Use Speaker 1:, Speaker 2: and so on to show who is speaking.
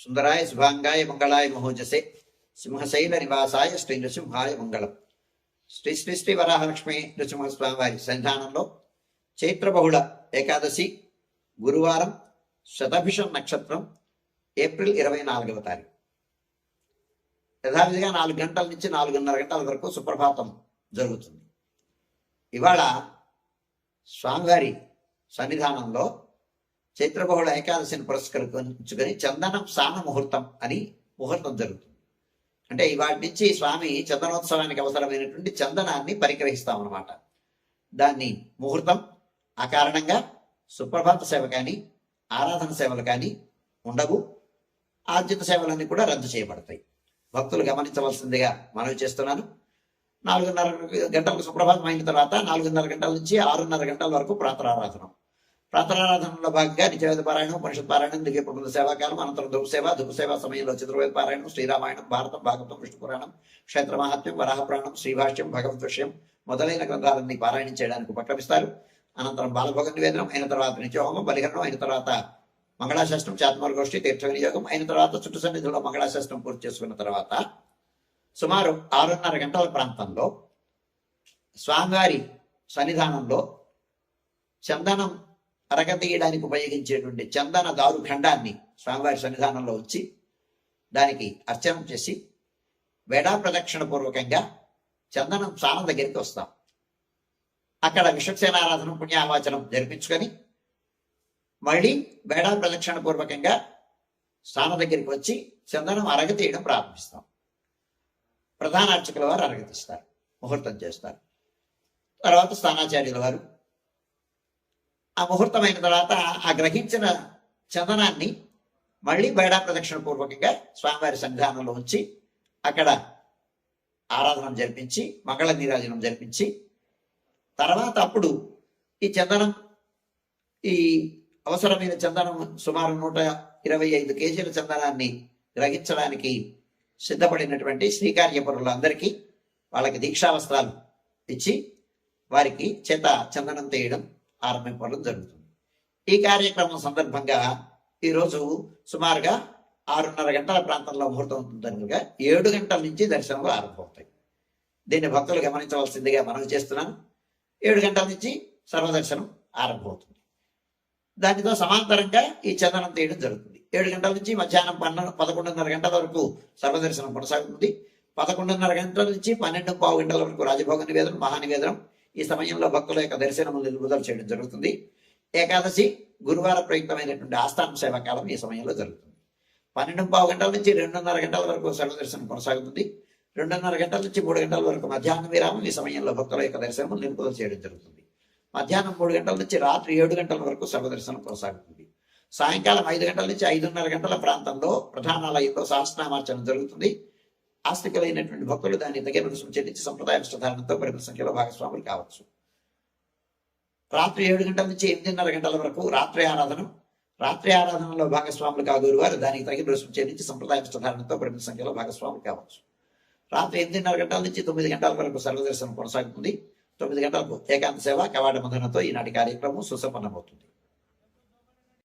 Speaker 1: సుందరాయ శుభాంగాయ మంగళాయ మహోజసే సింహశైల నివాసాయ శ్రీ నృసింహాయ మంగళం. శ్రీ శ్రీ శ్రీ వరాహలక్ష్మి నృసింహస్వామి వారి సన్నిధానంలో చైత్రబహుళ ఏకాదశి గురువారం శతభిషం నక్షత్రం ఏప్రిల్ ఇరవై నాలుగవ తారీఖు. యథావిధిగా నాలుగు గంటల నుంచి నాలుగున్నర గంటల వరకు సుప్రభాతం జరుగుతుంది. ఇవాళ స్వామివారి సన్నిధానంలో చైత్రబహుళ ఏకాదశిని పురస్కరించుకొని చందనం సాన ముహూర్తం అని ముహూర్తం జరుగుతుంది. అంటే ఇవాటి నుంచి స్వామి చందనోత్సవానికి అవసరమైనటువంటి చందనాన్ని పరిగ్రహిస్తాం అనమాట దాన్ని ముహూర్తం ఆ కారణంగా సుప్రభాత సేవ కానీ ఆరాధన సేవలు కానీ ఉండవు. ఆర్జిత సేవలన్నీ కూడా రద్దు చేయబడతాయి. భక్తులు గమనించవలసిందిగా మనవి చేస్తున్నాను. నాలుగున్నర గంటలకు సుప్రభాతం అయిన తర్వాత నాలుగున్నర గంటల నుంచి ఆరున్నర గంటల వరకు ప్రాతరారాధన. ప్రాతరారాధనలో భాగంగా నిత్యవేద పారాయణం ఉపనిషత్ పారాయణం దిగే ప్రబంధ సేవాకాలం అనంతరం ధూపసేవ ధూపసేవ సమయంలో చతుర్వేద పారాయణం శ్రీరామాయణం భారతం భాగవతం విష్ణు పురాణం క్షేత్ర మహాత్మ్యం వరాహపురాణం శ్రీభాష్యం భగవత్ విషయం మొదలైన గ్రంథాలన్నీ పారాయణం చేయడానికి ఉపక్రమిస్తారు. అనంతరం బాలభోగ నివేదనం అయిన తర్వాత నిత్యహోమం బలిహరణం అయిన తర్వాత మంగళాశాస్త్రం చాత్మల తీర్థ వినియోగం అయిన తర్వాత చుట్టు సన్నిధిలో మంగళాశాస్త్రం పూర్తి చేసుకున్న తర్వాత సుమారు ఆరున్నర గంటల ప్రాంతంలో స్వామివారి సన్నిధానంలో చందనం అరగతీయడానికి ఉపయోగించేటువంటి చందన దారు ఖండాన్ని స్వామివారి సన్నిధానంలో వచ్చి దానికి అర్చనం చేసి వేడా ప్రదక్షిణ పూర్వకంగా చందనం స్నానం దగ్గరికి వస్తాం. అక్కడ విశ్వసేనారాధన పుణ్యావాచనం జరిపించుకొని మళ్ళీ వేడా ప్రదక్షిణ పూర్వకంగా స్నానం దగ్గరికి వచ్చి చందనం అరగతీయడం ప్రారంభిస్తాం. ప్రధాన అర్చకుల వారు అరగతిస్తారు ముహూర్తం చేస్తారు. తర్వాత స్థానాచార్యుల వారు ఆ ముహూర్తం అయిన తర్వాత ఆ గ్రహించిన చందనాన్ని మళ్ళీ బయడా ప్రదక్షిణ పూర్వకంగా స్వామివారి సన్నిధానంలో ఉంచి అక్కడ ఆరాధన జరిపించి మంగళ నీరాజనం జరిపించి తర్వాత అప్పుడు ఈ చందనం ఈ అవసరమైన చందనం సుమారు నూట ఇరవై ఐదు కేజీల చందనాన్ని గ్రహించడానికి సిద్ధపడినటువంటి శ్రీకార్యపురులందరికీ వాళ్ళకి దీక్షావస్త్రాలు ఇచ్చి వారికి చేత చందనం తీయడం ఆరంభింపడం జరుగుతుంది. ఈ కార్యక్రమం సందర్భంగా ఈరోజు సుమారుగా ఆరున్నర గంటల ప్రాంతంలో ముహూర్తం ఉంటుందనుగా ఏడు గంటల నుంచి దర్శనాలు ఆరంభమవుతాయి. దీన్ని భక్తులు గమనించవలసిందిగా మనం చేస్తున్నాను. ఏడు గంటల నుంచి సర్వదర్శనం ఆరంభమవుతుంది. దానితో సమాంతరంగా ఈ చందనం తీయడం జరుగుతుంది. ఏడు గంటల నుంచి మధ్యాహ్నం పన్నెండు పదకొండున్నర గంటల వరకు సర్వదర్శనం కొనసాగుతుంది. పదకొండున్నర గంటల నుంచి పన్నెండు పావు గంటల వరకు రాజభోగ నివేదనం మహానివేదనం ఈ సమయంలో భక్తుల యొక్క దర్శనము నిలుపుదల చేయడం జరుగుతుంది. ఏకాదశి గురువార ప్రయుక్తమైనటువంటి ఆస్థాన సేవాకాలం ఈ సమయంలో జరుగుతుంది. పన్నెండు పావు గంటల నుంచి రెండున్నర గంటల వరకు సర్వ దర్శనం కొనసాగుతుంది. రెండున్నర గంటల నుంచి మూడు గంటల వరకు మధ్యాహ్నం విరామం ఈ సమయంలో భక్తుల యొక్క దర్శనం నిలుపుదల చేయడం జరుగుతుంది. మధ్యాహ్నం మూడు గంటల నుంచి రాత్రి ఏడు గంటల వరకు సర్వదర్శనం కొనసాగుతుంది. సాయంకాలం ఐదు గంటల నుంచి ఐదున్నర గంటల ప్రాంతంలో ప్రధానాలయంలో సహస్రనామార్చన జరుగుతుంది. ఆస్తికులైనటువంటి భక్తులు దాన్ని తగిన రుసుము చెల్లించి సంప్రదాయ నిష్ఠధారణతో పరిమిత సంఖ్యలో భాగస్వాములు కావచ్చు. రాత్రి ఏడు గంటల నుంచి ఎనిమిదిన్నర గంటల వరకు రాత్రి ఆరాధన రాత్రి ఆరాధనలో భాగస్వాములు కాగోరు వారు దానికి తగిన రుసుము చెల్లించి సంప్రదాయ నిష్ఠధారణతో పరిమిత సంఖ్యలో భాగస్వాములు కావచ్చు. రాత్రి ఎనిమిదిన్నర గంటల నుంచి తొమ్మిది గంటల వరకు సర్వదర్శనం కొనసాగుతుంది. తొమ్మిది గంటలకు ఏకాంత సేవ కవాడ మందనతో ఈనాటి కార్యక్రమం సుసంపన్నమవుతుంది.